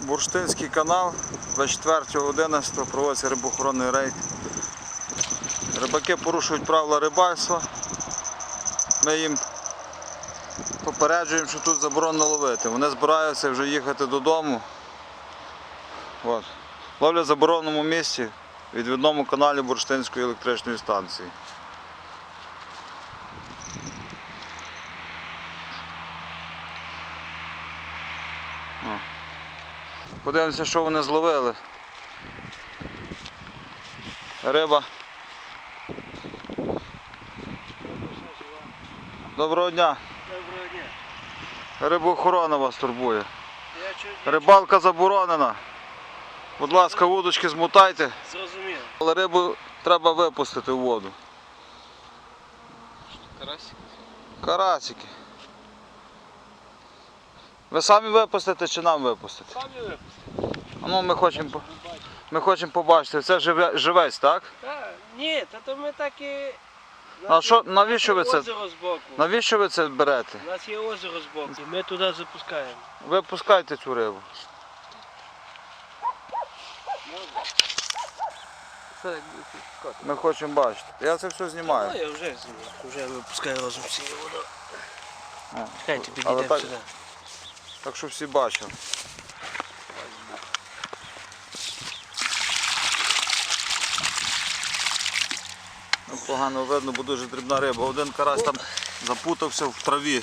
Бурштинський канал 24.11 проводиться рибоохоронний рейд. Рибаки порушують правила рибальства. Ми їм попереджуємо, що тут заборонено ловити. Вони збираються вже їхати додому. От. Ловлять в забороненому місці в відвідному каналі Бурштинської електричної станції. О. Подивимося, що вони зловили. Риба. Доброго дня. Доброго дня. Рибоохорона вас турбує. Рибалка заборонена. Будь ласка, вудочки змотайте, зрозумів. але рибу треба випустити в воду. Карась? Карасики. Ви самі випустите чи нам випустите? Самі випустили. А Ну, ми хочемо по- ми хочемо побачити. Це живе, живець, так? Та, ні, та то ми так і... А що, навіщо ви це? Озеро збоку. Навіщо ви це берете? У нас є озеро збоку. І ми туди запускаємо. Випускайте цю рибу. Ми хочемо бачити. Я це все знімаю. Ну, я вже знімаю. Вже випускаю разом цією водою. О, Чекайте, Але підійдемо так, сюди. Так що всі бачили. Ну, Погано видно, бо дуже дрібна риба. Один карась там запутався в траві.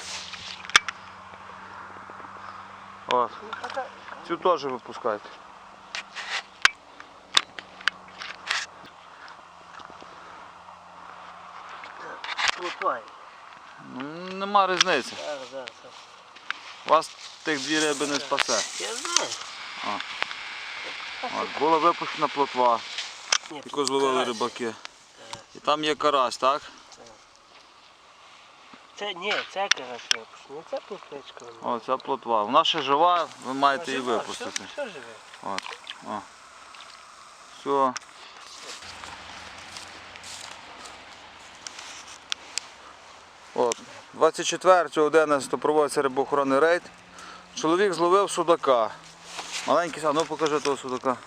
От. Цю теж випускайте. Ну, Нема різниці. Зараз, зараз. зараз. Вас тих дві риби не спасе. Я знаю. От, була випущена плотва, Ні, яку тут зловили карась. рибаки. І там є карась, так? Це, ні, це карась випущений. Це плутвичка. О, ця плотва. Вона ще жива, ви маєте її випустити. Все, все живе. От. О. Все. От. 24.11 проводиться рибоохоронний рейд. Чоловік зловив судака. Маленький, а ну покажи того судака.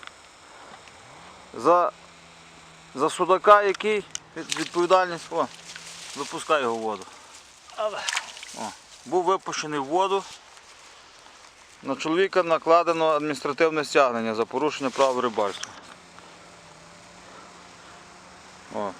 За, за судака який відповідальність. О, випускай його в воду. Але. Був випущений в воду. На чоловіка накладено адміністративне стягнення за порушення прав рибальства. О.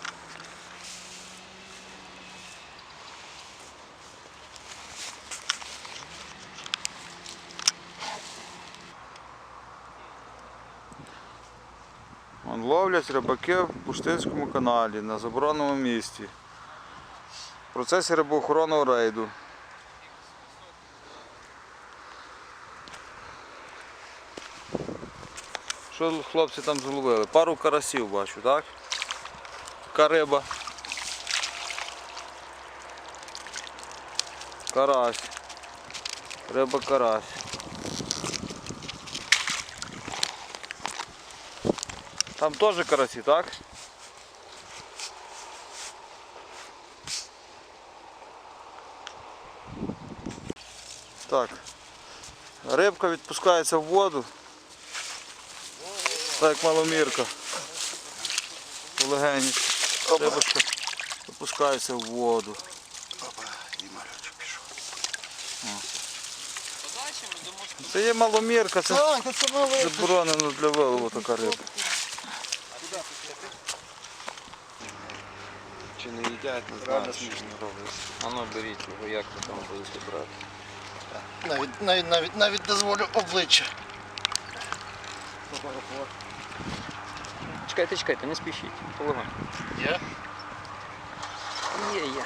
Вон ловлять рибаки в Буштинському каналі на забороненому місці. В процесі рибоохоронного рейду. Що хлопці там зловили? Пару карасів бачу, так? Така риба. Карась. Риба карась. Там теж карасі, так? Так. Рибка відпускається в воду. Так як маломірка. Полегенько. Рибочка опускається в воду. Це є маломірка, це заборонено для вилову така риба. Чи не їдять, не знаю, що не роблять. А ну беріть його, як ви там будете брати. Навіть, навіть, навіть, навіть дозволю обличчя. Чекайте, чекайте, не спішіть. Полегонь. Є? Є, є.